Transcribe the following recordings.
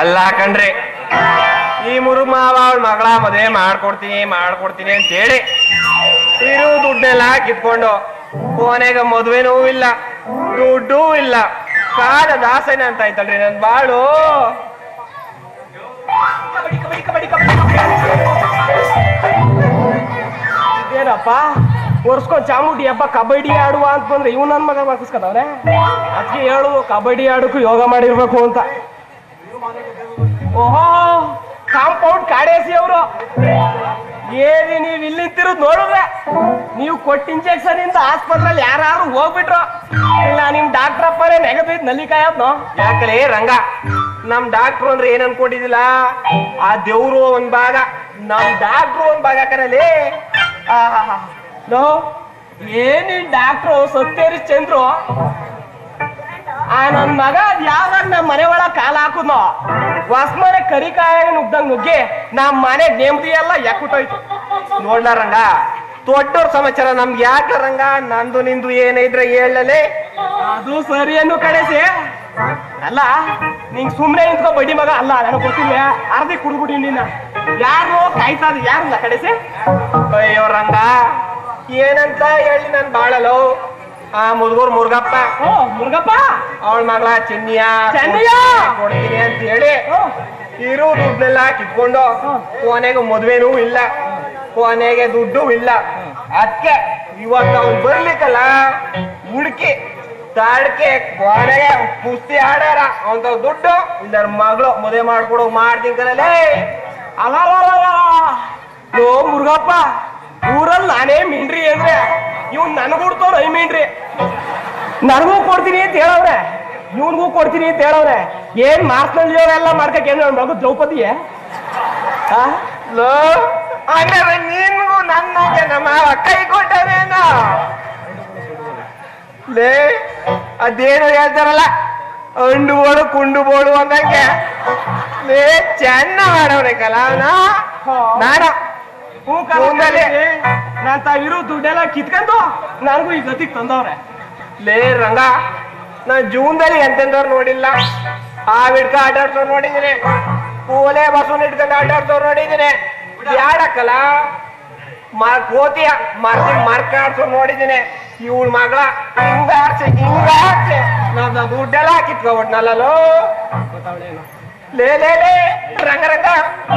ಅಲ್ಲ ಈ ಮುರುಮಾವ ಅವಳ ಮಗಳ ಮದುವೆ ಮಾಡ್ಕೊಡ್ತೀನಿ ಮಾಡ್ಕೊಡ್ತೀನಿ ಅಂತ ಹೇಳಿ ಇರು ದುಡ್ಡೆಲ್ಲ ಕಿತ್ಕೊಂಡು ಕೋನೆಗ ಮದುವೆನೂ ಇಲ್ಲ, ದುಡ್ಡೂ ಇಲ್ಲ. ಕಾಲ ದಾಸನೆ ಅಂತ ಆಯ್ತಲ್ರಿ ನನ್ ಬಾಳು. ಏನಪ್ಪ ಒರ್ಸ್ಕೊಂಡ್ ಚಾಮುಂಡಿ ಹಬ್ಬ ಕಬಡ್ಡಿ ಆಡುವ ಅಂತ ಬಂದ್ರೆ ಇವ್ ನನ್ ಮಗ ಬರ್ಕಿಸ್ಕದವ್ರೆ ಅದ್ಕೆ ಹೇಳು, ಕಬಡ್ಡಿ ಆಡಕ್ಕೂ ಯೋಗ ಮಾಡಿರ್ಬೇಕು ಅಂತ. ಓಹೋ ಕಾಂಪೌಂಡ್ ಕಾಡೇಸಿ ಅವರು. ಏನಿ ನೀವ್ ಇಲ್ಲಿ ನಿಂತಿರೋದ್ ನೋಡಿದ್ರೆ ನೀವು ಕೊಟ್ಟ ಇಂಜೆಕ್ಷನ್ ಇಂದ ಆಸ್ಪತ್ರೆಯಲ್ಲಿ ಯಾರು ಹೋಗ್ಬಿಟ್ರು. ಇಲ್ಲ ನಿಮ್ ಡಾಕ್ಟರ್ ಅಪ್ಪರೇ ನೆಗದೈತ್ ನಲ್ಲಿಕಾಯ್ ಯಾಕಲೇ ರಂಗ ನಮ್ ಡಾಕ್ಟ್ರು ಅಂದ್ರೆ ಏನ್ ಅನ್ಕೊಂಡಿದಿಲ್ಲ ಆ ದೇವ್ರು ಒಂದ್ ಭಾಗ ನಮ್ ಡಾಕ್ಟ್ರು ಒಂದ್ ಭಾಗ ಕರಲಿ ಏನಿ ಏನಿನ್ ಡಾಕ್ಟ್ರು ಸತ್ಯರಿ ಚಂದ್ರು? ಆ ನನ್ ಮಗ ಅದ್ ಯಾವಾಗ ನಮ್ಮ ಮನೆ ಒಳಗ್ ಕಾಲ ಹಾಕುದ್ನೋ? ಹೊಸ್ಮನೆ ಕರಿಕಾಯ ನುಗ್ದಂಗ್ ನುಗ್ಗಿ ನಮ್ ಮನೆ ನೆಮ್ಮದಿ ಎಲ್ಲ ಯಾಕುಟೋಯ್ತು ನೋಡ್ಲಾರಂಗ ದೊಡ್ಡವ್ರ ಸಮಾಚಾರ ನಮ್ಗೆ ಯಾಕ ರಂಗ? ನಂದು ನಿಂದು ಏನಿದ್ರೆ ಹೇಳಲೇ. ಅದು ಸರಿ ಅನ್ನು ಕಡೆಸಿ ಅಲ್ಲ, ನಿಂಗ್ ಸುಮ್ನೆ ನಿಂತ್ಕೊ ಬಡ್ಡಿ ಮಗ. ಅಲ್ಲ, ನನಗೆ ಗೊತ್ತಿಲ್ಲ. ಅರ್ಧಿ ಕುಡ್ಬಿಡಿ ನಿನ್ನ. ಯಾರು ಕಾಯ್ತಾ ಯಾರಲ್ಲ ಕಡೆಸಿ ಅಯ್ಯೋ ರಂಗ, ಏನಂತ ಹೇಳಿ ನಾನು ಬಾಳಲು? ಆ ಮುದುಗೂರ್ ಮುರುಗಪ್ಪ. ಓ ಮುರುಗಪ್ಪ? ಅವಳ ಮಗಳ ಚಿನ್ನಿಯ ಚೆನ್ನಿಯ! ಕೊಡ್ತೀನಿ ಅಂತ ಹೇಳಿ ಇರೋ ದುಡ್ಡನ್ನೆಲ್ಲ ಕಿತ್ಕೊಂಡು ಕೊನೆಗೆ ಮದ್ವೆನೂ ಇಲ್ಲ. ಕೊನೆಗೆ ದುಡ್ಡು ಇಲ್ಲ. ಅದಕ್ಕೆ ಇವತ್ತು ಅವ್ನು ಬರ್ಲಿಕ್ಕಲ್ಲ. ಹುಡುಕಿ ತಾಡ್ಕೆ ಕೊನೆಗೆ ಕುಸ್ತಿ ಆಡ್ಯಾರ. ಅವಂತ ದುಡ್ಡು ಇಲ್ಲ ಮಗಳು ಮದುವೆ ಮಾಡ್ಕೊಡು ಮಾಡ್ತೀನಿ ಕಲಲೇ ಅಲ್ಲ ಮುರುಗಪ್ಪ ಊರಲ್ಲಿ ನಾನೇ ಮಿಂಡ್ರಿ ಅಂದ್ರೆ. ಇವ್ನ್ ನನಗೂಡ್ತವ್ರ ಐ ಮೀನ್ರಿ ನನಗೂ ಕೊಡ್ತೀನಿ ಅಂತ ಹೇಳವ್ರೆ. ಇವನ್ಗೂ ಕೊಡ್ತೀನಿ ಅಂತ ಹೇಳವ್ರೆ. ಏನ್ ಮಾರ್ಕ್ನಲ್ಲಿ ಎಲ್ಲ ಮಾಡ್ಕಕ್ ಏನು ಮಗು ದ್ರೌಪದಿಯೇ? ಹಂಗಾರೆ ನಿನ್ಗೂ ನನ್ನಂಗೆ ನಮ್ಮ ಕೈ ಕೊಟ್ಟವೇನ? ಲೇ ಅದೇನು ಹೇಳ್ತಾರಲ್ಲ ಅಂಡು ಬೋಳು ಕುಂಡು ಬೋಳು ಅಂದಂಗೆ. ಲೇ ಚೆನ್ನ ಮಾಡವ್ರೆ ಕಲಾವನ ನಾನ ಹೂ ನಾನ್ ತಾವಿರೋ ದುಡ್ಡೆಲ್ಲ ಕಿತ್ಕೊಂಡು ನನಗೂ ಈ ಗತಿಗೆ ತಂದವ್ರೆ. ಲೇ ರಂಗ, ನಾನ್ ಜೂನ್ದಲ್ಲಿ ಎಂತೆಂದವ್ರು ನೋಡಿಲ್ಲ. ಆ ಹಿಡ್ಕ ಆಟಾಡ್ತವ್ರು ನೋಡಿದೀನಿ ಕೂಲೆ ಬಸವನ್ ಹಿಡ್ಕೊಂಡು ಆಟಾಡ್ತವ್ರು ನೋಡಿದೀನಿ ಯಾಡಕ್ಕಲ್ಲ ಮರ್ ಕೋತಿಯ ಮರ್ತಿ ಮರ್ಕ ಆಡ್ಸೋರ್ ನೋಡಿದೀನಿ ಇವಳ ಮಗಳ ಹಿಂಗ ಆಡ್ಸಿ ಹಿಂಗ ಆಡ್ಸಿ. ನಾವ್ ದುಡ್ಡೆಲ್ಲ ಕಿತ್ಕೊಬಿಟ್ನಲ್ಲೋ ಲೇ ಲೇ ಲೇ, ರಂಗ ರಂಗ.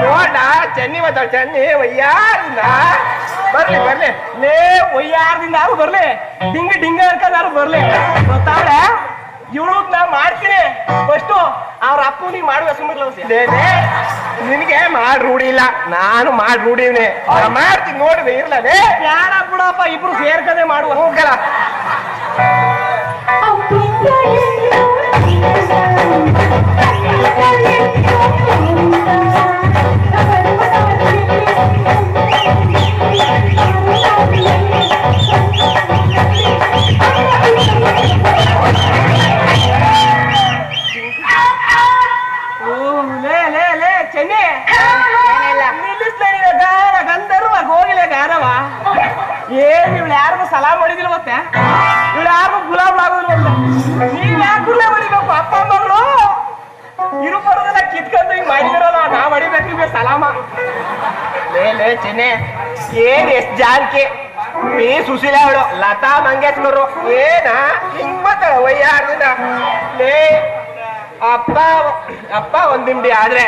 ನೋಡ ಚೆನ್ನಿ ಮಾತಾಡ್, ಚೆನ್ನಿ ವಯ್ಯಾರಿಂದ ಬರ್ಲಿ ಬರ್ಲಿ. ಲೇ ಒಯ್ಯಾರದಿಂದ ಯಾರು ಬರ್ಲಿ? ಡಿಂಗ ಡಿಂಗ ಅನ್ಕೊಂಡ್ ಯಾರು ಬರ್ಲಿ? ಗೊತ್ತಾವಳೆ ಇವಳು ನಾ ಮಾಡ್ತೀನಿ. ಫಸ್ಟು ಅವ್ರ ಅಪ್ಪನಿಗೆ ಮಾಡುವ ಸುಮ್ಮನೆ ನಿನ್ಗೆ ಮಾಡ್ ರೂಢಿ ಇಲ್ಲ. ನಾನು ಮಾಡ್ ರೂಢಿವ್ನೆ ಮಾಡ್ತೀನಿ ನೋಡಿದೆ ಇರ್ಲೇ ಯಾರ ಬಿಡಪ್ಪ ಇಬ್ರು ಸೇರ್ಕೊಂಡೆ ಮಾಡುವ? ಹೋಗಲ್ಲ ಕಿತ್ಕೊಂಡು ಹಿಂಗ್ ಮಾಡಿದಿರಲ್ಲ ನಾ ಹೊಡಿಬೇಕು, ನಿಮ್ಗೆ ಸಲಾಮ ಲೇ ಲೇ, ಚೆನ್ನೆ, ಏನ್ ಎಷ್ಟ್ ಜಾನ್ಕಿ. ಪಿ ಸುಶೀಲ ಅವಳು ಲತಾ ಮಂಗೇಶ್ಕರ್, ಏನ? ಹಿಂಗ್ ಮಾತಾಡ ವಯ್ಯಾರ್ದಿನ ಲೇ, ಅಪ್ಪ ಅಪ್ಪ ಒಂದಿಂಡಿ ಆದ್ರೆ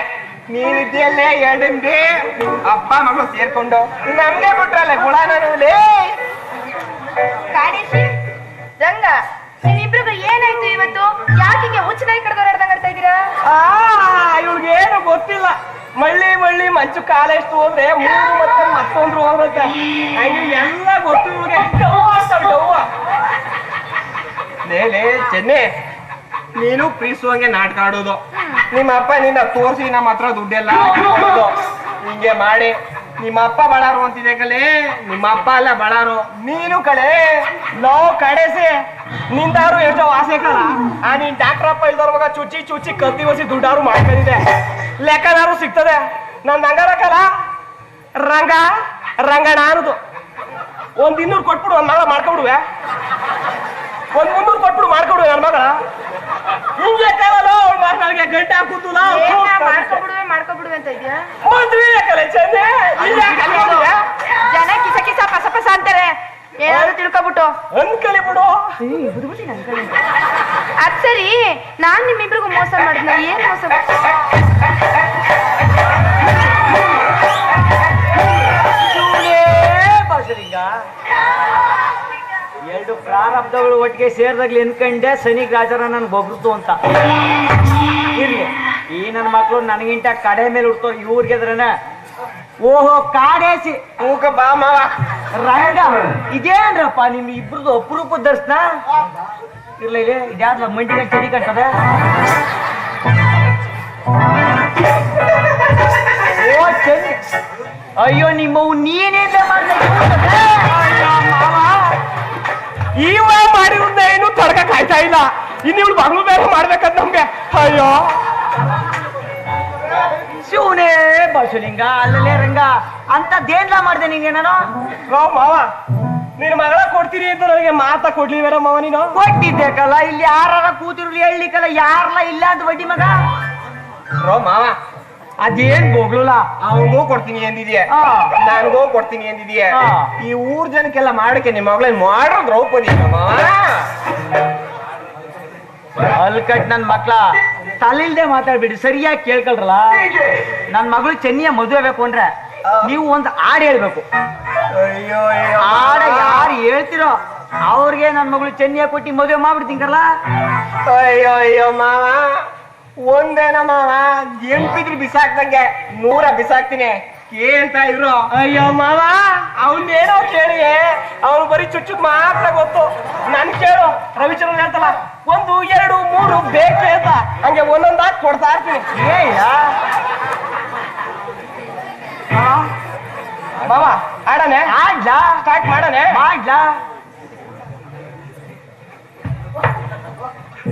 ನೀನಿದ್ಯಲ್ಲೇ ಎರಡಿಂಡಿ ಅಪ್ಪ, ಮಗಳು ಸೇರ್ಕೊಂಡು. ನಮ್ಗೆ ಬಿಟ್ರಲ್ಲ ಗುಳ ನಾನು, ಲೇ. ಕಾಡೇಶಿ, ರಂಗ. ನಿಮ್ಮಿಬ್ರಿಗೂ ಏನಾಯ್ತು ಇವತ್ತು? ಯಾಕೆ ಹಿಂಗೆ ಹುಚ್ಚ ನಾಯಿ ಕಡ್ದವ್ರು ಹಿಡ್ದಂಗ್ ಆಡ್ತಾ ಇದ್ದೀರಾ? ಆ ಇವ್ಳಿಗೆ ಏನು ಗೊತ್ತಿಲ್ಲ. ಮಳ್ಳಿ ಮಳ್ಳಿ ಮಂಚು ಕಾಲ ಎಷ್ಟು ಹೋದ್ರೆ ಮೂರು ಮತ್ತೆ ಮತ್ತೊಂದ್ರು ಹೋಗುತ್ತೆ. ಹಂಗೆ ಎಲ್ಲ ಗೊತ್ತು ಇವ್ಳಿಗೆ ಡವ್ವ ಅಂತಾಳ್ ಡವ್ವ. ಲೇ ಲೇ ಚೆನ್ನೆ. ನೀನು ಪ್ರೀಸುವಂಗೆ ನಾಟಕ ಆಡೋದು. ನಿಮ್ಮ ಅಪ್ಪ ನಿನ್ನ ತೋರಿಸಿ ನಮ್ಮ ಹತ್ರ ದುಡ್ಡೆಲ್ಲ. ಹಿಂಗೆ ಮಾಡಿ. ನಿಮ್ಮ ಅಪ್ಪ ಬಳ್ಳಾರು ಅಂತಿದೆ ಕಲೆ? ನಿಮ್ಮ ಅಪ್ಪ ಅಲ್ಲ ಬಳ್ಳಾರು. ನೀನು ಕಳೆ ಲೋ ಕಡೆಸಿ. ನಿಂತಾರು ಎಷ್ಟೋ ವಾಸೆ ಕಲ ಆ, ನೀನ್ ಡಾಕ್ಟರ್ ಅಪ್ಪ ಇಲ್ದವ್ರ ಮಗ ಚುಚ್ಚಿ ಚುಚ್ಚಿ ಕತ್ತಿ ಒಸಿ ದುಡ್ಡಾರು ಮಾಡ್ಕೊಂಡಿದೆ. ಲೆಕ್ಕದಾರು ಸಿಗ್ತದೆ. ನನ್ ಹಂಗಾರ ಕಲ, ರಂಗ, ರಂಗಣ ಅನ್ನೋದು. ಒಂದ್ ಇನ್ನೂರು ಕೊಟ್ಬಿಡು, ಒಂದ್ ಮಗ ಮಾಡ್ಕೊಬಿಡುವೆ ಒಂದ್ ಮುನ್ನೂರು ಕೊಟ್ಬಿಡು ಮಾಡ್ಕೊಡು ನನ್ನ ಮಗ. ಹಿಂಗೆ ಕಾಲಲ್ಲ ಅವ್ಳು ಮಾರ್ನ ನನಗೆ ಗಂಟೆ ಹಾಕುದಿಲ್ಲ ಏನ ಮಾಡ್ಕೊಬಿಡುವೆ ಮಾಡ್ಕೊಬಿಡುವೆ ಅಂತ ಇದ್ಯಾ ಮದ್ವೆ ಯಾಕಲೆ? ಜನ ಕಿಸ ಕಿಸ ಪಸ ಪಸ ಅಂತಾರೆ ಏನಾದ್ರು ತಿಳ್ಕೊಬಿಟ್ಟು ಅನ್ಕಲಿ ಬಿಡು ಅದ್ ಸರಿ ನಾನ್ ನಿಮ್ಮಿಬ್ರಿಗೂ ಮೋಸ ಮಾಡಿದ್ನ ಏನ್ ಮೋಸ ಬಸಲಿಂಗ ಎರಡು ಪ್ರಾರಬ್ಧಗಳು ಒಟ್ಟಿಗೆ ಸೇರಿದಾಗ್ಲಿ ಎನ್ಕಂಡೆ ಶನಿ ರಾಜರ ನನ್ಗೆ ಬೊಬ್ರುತು ಅಂತ. ಇರ್ಲಿ. ಈ ನನ್ನ ಮಕ್ಕಳು ನನಗಿಂತ ಕಡೆ ಮೇಲೆ ಹುಡ್ತೋ ಇವ್ರಿಗೆ ಅದ್ರನ ಓಹೋ ಕಾಡೇಸಿ. ಊಕ ಬಾ ಮಾವ. ಇದೇನ್ರಪ್ಪ ನಿಮ್ ಇಬ್ರದ್ದು ಅಪರೂಪದ ದರ್ಶನ? ಇರ್ಲಿ ಇಲ್ಲಿ ಇದ್ಯಾವ್ದು ಮಂಡಿಗೆ ಚಡಿ ಕಟ್ಟದ ಓ ಚೆನ್ನಿ ಅಯ್ಯೋ ನಿಮ್ಮವು ನೀನೇ ಮಾಡ್ದೆ. ಇವ ಮಾಡಿರುವುದ ಏನು ತಡಕ ಕಾಯ್ತಾ ಇಲ್ಲ. ಇನ್ನು ಇವಳು ಮಗಳು ಬೇರೆ ಮಾಡ್ಬೇಕಂತ ನಮ್ಗೆ. ಅಯ್ಯೋ. ಶಿವನೇ ಬಸುಲಿಂಗ ಅಲ್ಲಲ್ಲೇ ರಂಗ ಅಂತದ್ದೇನ್ಲ ಮಾಡ್ದೆ ನಿಂಗೆ ನಾನು ಮಾವ ನೀನ್ ಮಗಳ ಕೊಡ್ತೀರಿ ಅಂತ ನನಗೆ ಮಾತಾ ಕೊಡ್ಲಿ ಬೇರೆ ಮಾವ ನೀನು? ಕೊಟ್ಟಿದ್ದೆ ಇಲ್ಲಿ ಯಾರ ಕೂತಿರ್ಲಿ ಹೇಳಿಕಲ್ಲ ಯಾರ್ಲ ಇಲ್ಲ ಅಂತ ಬಡ್ಡಿ ಮಗ? ರೋ ಮಾವ ಅದೇನ್ ಬೋಗ್ಲಲ್ಲ ಅವನಿಗೂ ಕೊಡ್ತೀನಿ ಎಂದಿದ್ಯೆ. ನನಗೂ ಕೊಡ್ತೀನಿ ಎಂದಿದ್ಯೆ ಈ ಊರ್ ಜನಕ್ಕೆಲ್ಲ ಮಾಡಕ್ಕೆ ನಿಮ್ಮ ಮಗಳನ್ನ ಮಾಡ್ರ ದ್ರೌಪದಿ. ಮಾವ ಅಲ್ಕಟ್ ನನ್ ಮಕ್ಳ. ತಲಿಲ್ದೆ ಮಾತಾಡ್ಬಿಡಿ ಸರಿಯಾಗಿ ಕೇಳ್ಕೊಳ್ರಲ್ಲ. ನನ್ ಮಗಳು ಚೆನ್ನಿಯ ಮದುವೆ ಬೇಕು ಅಂದ್ರೆ ನೀವು ಒಂದ್ ಹಾಡ್ ಹೇಳ್ಬೇಕು. ಹಾಡ ಯಾರು ಹೇಳ್ತಿರೋ ಅವ್ರಿಗೆ ನನ್ ಮಗಳು ಚೆನ್ನಿಯ ಕೊಟ್ಟಿ ಮದುವೆ ಮಾಡ್ಬಿಡ್ತೀನಲ್ಲ ಅಯ್ಯೋ ಅಯ್ಯೋ ಮಾವ. ಒಂದೇನ ಮಾವ ಎಂಟಿದ್ರು ಬಿಸಾಕ್ದಂಗೆ ನೂರ ಬಿಸಾಕ್ತೀನಿ. ಕೇಳ್ತಾ ಇದ್ರು ಅಯ್ಯೋ ಮಾವ ಅವನ್ನೇನೋ ಕೇಳಿ ಅವನು ಬರೀ ಚುಚ್ಚು ಮಾತ್ರ ಗೊತ್ತು. ನನ್ ಕೇಳು ರವಿಚಂದ್ರ ಹೇಳ್ತಲ್ಲ ಒಂದು ಎರಡು ಮೂರು ಬೇಕು ಅಂತ ಹಂಗೆ ಒಂದೊಂದಾಗಿ ಕೊಡ್ತಾ ಇರ್ತೀನಿ. ಏಯ್ಯ ಮಾವ ಆಡನೆ ಆಗ್ಲಾ ಸ್ಟಾರ್ಟ್ ಮಾಡನೆ. ಮಾಡ್ಲಾ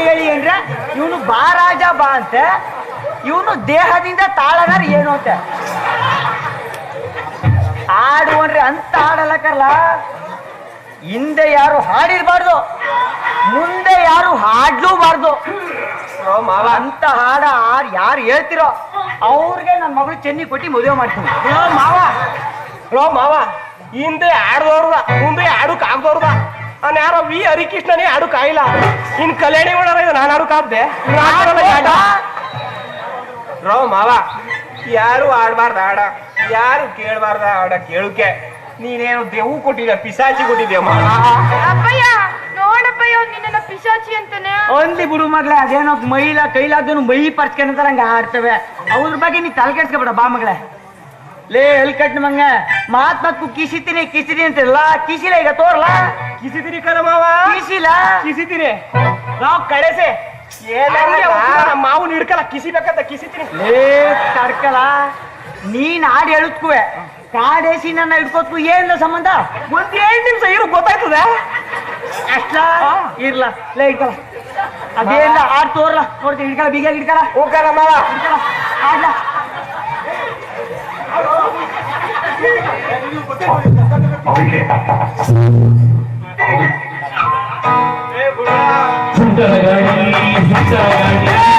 ಹಾಡು ಹೇಳಿ ಅಂದ್ರೆ ಇವನು ಬಾ ರಾಜ ಬಾ ಅಂತ. ಇವನು ದೇಹದಿಂದ ತಾಳಗಾರ ಏನು ಅಂತ. ಹಾಡು ಅಂದ್ರೆ ಅಂತ ಆಡಲಕ್ಕಲ್ಲ ಹಿಂದೆ ಯಾರು ಹಾಡಿರ್ಬಾರ್ದು ಮುಂದೆ ಯಾರು ಹಾಡ್ಲೂಬಾರ್ದು. ಬಾರ್ದು ಮಾವ ಅಂತ ಹಾಡ ಹಾಡ್ ಯಾರು ಹೇಳ್ತಿರೋ ಅವ್ರಿಗೆ ನನ್ನ ಮಗಳು ಚೆನ್ನಿ ಕೊಟ್ಟು ಮದುವೆ ಮಾಡ್ತೀನಿ. ಮಾವ. ಮಾವ. ಹಿಂದೆ ಆಡ್ದವ್ರದ ಮುಂದೆ ಆಡುಕ್ ಆಗ್ದವ್ರದ ನಾನು ಯಾರೋ ವಿ ಹರಿಕೃಷ್ಣನೇ ಆಡು ಕಾಯಿಲ್ಲ. ಇನ್ ಕಲ್ಯಾಣಿ ಮಾಡೋರ ಇದು ನಾನು ಆಡು ಕಾಪ್ದೆ ರೋ ಮಾವ ಯಾರು ಆಡ್ಬಾರ್ದ ಆಡ ಯಾರು ಕೇಳ್ಬಾರ್ದ ಆಡ ಕೇಳುಕೆ? ನೀನೇನು ದೇವು ಕೊಟ್ಟಿದ್ಯ ಪಿಸಾಚಿ ಕೊಟ್ಟಿದ್ಯ ಮಾವ? ಅಪ್ಪಯ್ಯ ನೋಡಪ್ಪಯ್ಯ ನಿನ್ನ ಪಿಶಾಚಿ ಅಂತಾನೆ. ಒಂದಿ ಗುರು ಮಗ್ಳೆ ಅದೇನೋ ಮೈಲ ಕೈಲಾದನು ಮೈ ಪರ್ಚ್ಕೊಂಡ್ ಹಂಗ ಆಡ್ತವೆ ಅವ್ರ ಬಗ್ಗೆ ನೀ ತಲೆ ಕೆಡ್ಸ್ಕೊಬೇಡ ಬಾ ಮಗಳೇ. ಲೇ ಎಲ್ ಕಟ್ ಮಂಗ ಮಾತ್ ಮತ್ ಕಿಸಿತೀನಿ ಕಿಸಿತೀನಿ ಅಂತಿರಲ್ಲ? ಕಿಸಿಲ ಈಗ ತೋರ್ಲ? ಕಿಸಿತಿನಿ ಕಲ ಮಾವ. ಕಿಸಿಲ? ಕಿಸಿತೀರಿ ನಾವು ಕಡೆಸೆ. ನಮ್ಮ ಮಾವನ್ ಹಿಡ್ಕಲ್ಲ ಕಿಸಿಬೇಕಂತ ಕಿಸಿತೀನಿ. ಲೇ ತಡ್ಕಲ ನೀನ್ ಹಾಡು ಹೇಳುತ್ಕುವೆ ಕಾಡೇಸಿ ನನ್ನ ಹಿಡ್ಕೋತ್ಕು ಏನಿಲ್ಲ ಸಂಬಂಧ? ಒಂದ್ ಏಳು ನಿಮಿಷ ಇರು ಗೊತ್ತಾಯ್ತದ? ಅಷ್ಟ ಇರ್ಲ. ಲೇ ಇಡ್ಕಲ ಅದೇನಿಲ್ಲ ಹಾಡ್ ತೋರ್ಲ. ನೋಡ್ತೀನಿ ಹಿಡ್ಕಲ್ಲ ಬೀಗ ಹಿಡ್ಕಲ್ಲ ಹೋಗಲ್ಲ ಮಾವ. ಹಿಡ್ಕಲ್ಲ ಆಡ್ಲ सुंदर गाणी सुंदर गाणी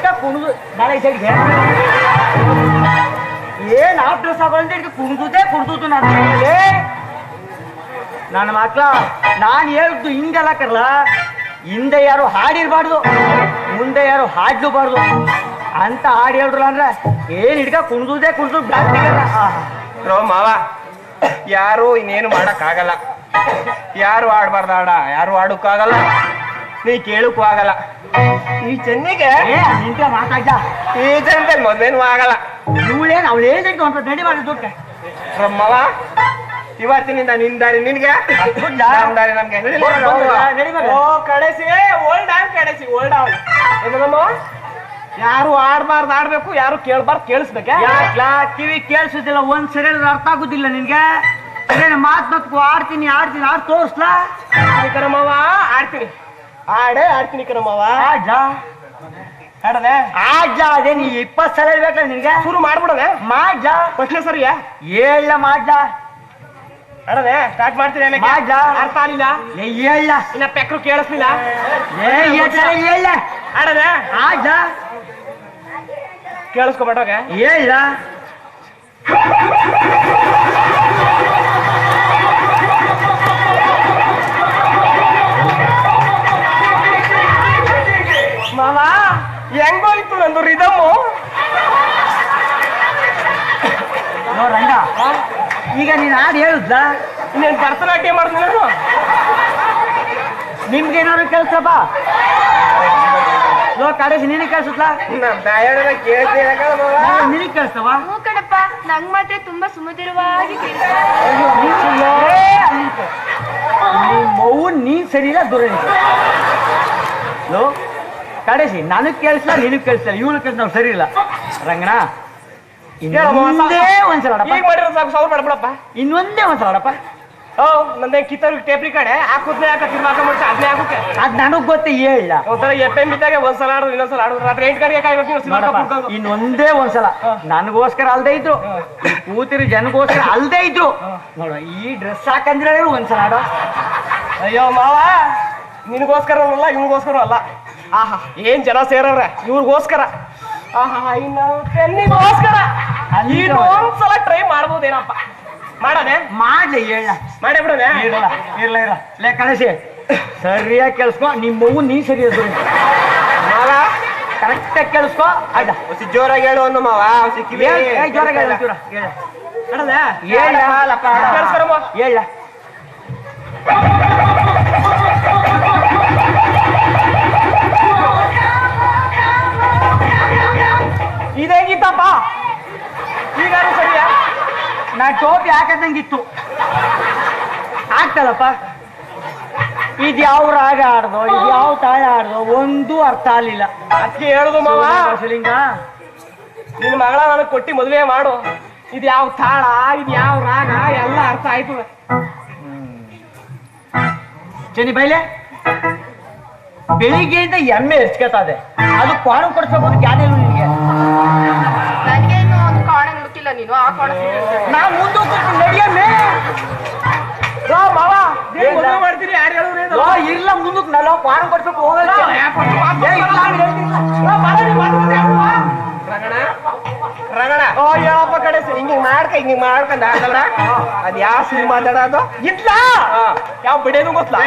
ಹಿಡ್ಕ ಕುಣಿದು ನಾಳೆ ಸೈಡ್ಗೆ ಏನ್ ಆಫ್ ಡ್ರೆಸ್ ಹಾಕೊಂಡ್ರೆ ಹಿಡ್ಕ ಕುಣಿದುದೇ ಕುಣಿದು ನಾನು ನನ್ನ ಮಕ್ಳ, ನಾನು ಹೇಳ್ದು ಹಿಂಗಲ್ಲ ಕರ್ಲ? ಹಿಂದೆ ಯಾರು ಹಾಡಿರ್ಬಾರ್ದು, ಮುಂದೆ ಯಾರು ಹಾಡ್ಲೂಬಾರ್ದು. ಅಂತ ಹಾಡು ಹೇಳ್ರಲ್ಲ ಅಂದ್ರೆ ಏನ್ ಹಿಡ್ಕ ಕುಣಿದುದೇ ಕುಣಿದು ಆಹಾ ರೋ ಮಾವ, ಯಾರು ಇನ್ನೇನು ಮಾಡಕ್ಕಾಗಲ್ಲ. ಯಾರು ಆಡ್ಬಾರ್ದ ಆಡ ಯಾರು ಆಡಕ್ಕಾಗಲ್ಲ ನೀ ಕೇಳಕ್ಕೂ ಆಗಲ್ಲ. ಈ ಚೆನ್ನಿಗೆ? ನಿಂತ ಮಾತಾಡ್ದ ಈ ಚಂದ ಮೊದ್ಲೇನು ಆಗಲ್ಲ. ಇವಳೇನ್ ಅವಳು ಹೇಳಿದ್ದು ಅಂತ ರೆಡಿ ಮಾಡಿದ್ದಕ್ಕೆ ರೋ ಮಾವ ಇವತ್ತಿನಿಂದ ನಿನ್ ದಾರಿ ನಿನ್ಗೆ? ನಮ್ ದಾರಿ ನಮ್ಗೆ. ಓ ಕಡೆಸಿ ಓಲ್ಡ್ ಆನ್ ಕಡೆಸಿ ಓಲ್ಡ್ ಆನ್ ಏನಮ್ಮ ಯಾರು ಆಡ್ಬಾರ್ದು ಆಡ್ಬೇಕು ಯಾರು ಕೇಳ್ಬಾರ್ದು ಕೇಳಿಸ್ಬೇಕೆ? ಕಿವಿ ಕೇಳಿಸುದಿಲ್ಲ ಒಂದ್ ಸರಿ ಅರ್ಥ ಆಗುದಿಲ್ಲ ನಿನ್ಗೆ? ಸರಿ ಮಾತ್ ಮತ್ಕು ಆಡ್ತೀನಿ ಆಡ್ತೀನಿ ಆಡ್ ತೋರ್ಸ್ಲಾ? ಕರಮವ ಆಡ್ತೀನಿ. ಆಡೇ ಆಡ್ತೀನಿ ಜಾ ಆಡ್ಲ? ಆ ಜಾ ಅದೇ ನೀ ಇಪ್ಪತ್ ಸಲ ಹೇಳ್ಬೇಕಲ್ಲ ನಿನಗೆ? ಶುರು ಮಾಡ್ಬಿಡದೆ ಮಾಜ ಫಸ್ಟ್ನೇ ಸರಿಯಾ? ಏಳ ಮಾಜ ಆಡದೆ ಸ್ಟಾರ್ಟ್ ಮಾಡ್ತೀನಿ ಆಮೇಲೆ ಮಾಡ್ಲಾ? ಅರ್ಥ ಆಗಿಲ್ಲ ಏ ಹೇಳ ಇನ್ನ ಪೆಕ್ರು ಕೇಳಿಸ್ಲಿಲ್ಲ? ಏ ಹೇಳ ಆಡದೆ? ಆಜ ಕೇಳಿಸ್ಕೊಬೇಟೋಗೆ ಹೇಳ ಮಾವ ಹೆಂಗೋಯ್ತು ನಂದು ರಿದಮ್ಮು ರಂಗ. ಈಗ ನೀನ್ ಹಾಡು ಹೇಳುದ್ಲ? ಇನ್ನೇನ್ ಭರತನಾಟ್ಯ ಮಾಡ್ತೀನಿ ನಾನು? ನಿಮ್ಗೇನಾದ್ರು ಕೆಲ್ಸ ಬಾ. ಲೋ ಕಡೆಸಿ ನಿನಗೆ ಕಳ್ಸುತ್ತಾ. ನಿನಗೆ ಕೆಲ್ಸವ ಹ್ಞೂ ಕಣಪ್ಪ ನಂಗ್ ಮಾತ್ರ ತುಂಬಾ ಸುಮಧುರವಾಗಿ ಮೌನ್ ಮೌ ನೀನ್ ಸರಿ ಇಲ್ಲ ದೂರ. ಲೋ ಕಡೆಸಿ ನನಗ್ ಕೆಲಸ ನಿನಗ್ ಕೆಲಸ ಇವಳು ಕೇಳಿಸ್ ನಾವು ಸರಿ ಇಲ್ಲ. ರಂಗಣ ಇನ್ನೊಂದೇ ಒಂದ್ಸಲ ಆಡಪ್ಪ. ಈಗ ಮಾಡಿರೋ ಸಾಕು ಸಾವಿರ ಮಾಡ್ಬಿಡಪ್ಪ. ಇನ್ನೊಂದೇ ಒಂದ್ಸಲ ಆಡಪ್ಪ ಓ ನಂದೇ ಕಿತ್ತರ್ ಟೇಪ್ರಿ ಕಡೆ ಹಾಕುದ್ನೆ ಹಾಕ ತಿರ್ಮಾಕ ಮಾಡ್ಸಿ ಅದನ್ನೇ ಹಾಕುತ್ತೆ ಅದ್ ನನಗ್ ಗೊತ್ತೇ ಹೇಳ ಒಂಥರ ಎಫ್ ಎಂ ಇದ್ದಾಗ ಒಂದ್ಸಲ ಆಡೋದು ಇನ್ನೊಂದ್ಸಲ ಆಡೋದು. ರಾತ್ರಿ ಎಂಟು ಗಂಟೆಗೆ ಕಾಯ್ಬೇಕು ಸಿನಿಮಾ ಕುಡ್ಕೊಂಡು ಇನ್ನೊಂದೇ ಒಂದ್ಸಲ. ನನಗೋಸ್ಕರ ಅಲ್ದೇ ಇದ್ರು. ಈ ಕೂತಿರೋ ಜನಗೋಸ್ಕರ ಅಲ್ದೇ ಇದ್ರು. ನೋಡ ಈ ಡ್ರೆಸ್ ಹಾಕಂದ್ರೆ ಒಂದ್ಸಲ ಆಡೋ. ಅಯ್ಯೋ ಮಾವ ನಿನಗೋಸ್ಕರ ಅಲ್ಲ ಇವನಿಗೋಸ್ಕರ ಅಲ್ಲ. ಆಹಾ ಏನ್ ಜನ ಸೇರವ್ರೆ? ಇವ್ರಿಗೋಸ್ಕರ. ಆಹಾ ಇನ್ನು ಪೆನ್ನಿಗೋಸ್ಕರ. ಇನ್ನೊಂದ್ಸಲ ಟ್ರೈ ಮಾಡ್ಬೋದೇನಪ್ಪ? ಮಾಡದೆ? ಮಾಡ್ಲಿ ಹೇಳ. ಮಾಡೇ ಬಿಡೋದೆ ಇರಲ್ಲ ಇರ್ಲ ಇರ ಲೇ ಕಳಿಸಿ ಸರಿಯಾಗಿ ಕೇಳಿಸ್ಕೊ ನಿಮ್ಮ ಮಗು ನೀ ಸರಿ ಮಾವ? ಕರೆಕ್ಟಾಗಿ ಕೇಳಿಸ್ಕೊ ಹೊಸಿ ಜೋರಾಗಿ ಹೇಳು ಅನ್ನ ಮಾವ ಹೊಸಿ ಕಿವಿ. ಜೋರಾಗಿ ಹೇಳು ಹೇಳ. ಇದೇಗಿತ್ತಪ್ಪ? ಈಗ ಸರಿಯಾ? ನಾ ಟೋಪಿ ಹಾಕದಂಗಿತ್ತು. ಆಗ್ತದಪ್ಪ ಇದು ಯಾವ ರಾಗ ಆಡ್ದೋ ಇದು ಯಾವ ತಾಳ ಆಡ್ದೋ ಒಂದು ಅರ್ಥ ಆಗ್ಲಿಲ್ಲ. ಅದಕ್ಕೆ ಹೇಳುದು ಮಾವ. ನಿನ್ನ ಮಗಳ ನನಗೆ ಕೊಟ್ಟಿ ಮದುವೆ ಮಾಡು. ಇದು ಯಾವ ತಾಳ ಇದು ಯಾವ ರಾಗ ಎಲ್ಲ ಅರ್ಥ ಆಯ್ತು. ಚನಿ ಬೈಲೆ? ಬೆಳಿಗ್ಗೆಯಿಂದ ಎಮ್ಮೆ ಎರ್ಸ್ಕೊತದೆ ಅದು ಕ್ವಾಣ ಕೊಡ್ಸ್ಬೇಕು ಅಂತ ನೀನು ನಾ ಮುಂದೆ ನಡಿಯಮ್ಮೆ ಮಾವ ಏನ್ ಮದುವೆ ಮಾಡ್ತೀನಿ ಯಾರು ಹೇಳೋರು ಇಲ್ಲ ಮುಂದಕ್ಕೆ ನಾವು ಪಾರ ಕೊಡ್ಬೇಕು ಹೋಗಲ್ಲ ರಗಣ? ರಗಣ. ಓ ಹೇಳಪ್ಪ ಕಡೆ ಹಿಂಗೆ ಮಾಡ್ಕ ಹಿಂಗೆ ಮಾಡ್ಕೊಂಡ ಆಗಲ್ಲ ಅದ್ ಯಾವ ಸಿನಿಮಾ ಅದು? ಇಲ್ಲ ಯಾವ ಬಿಡೇನು ಗೊತ್ತಲ್ಲ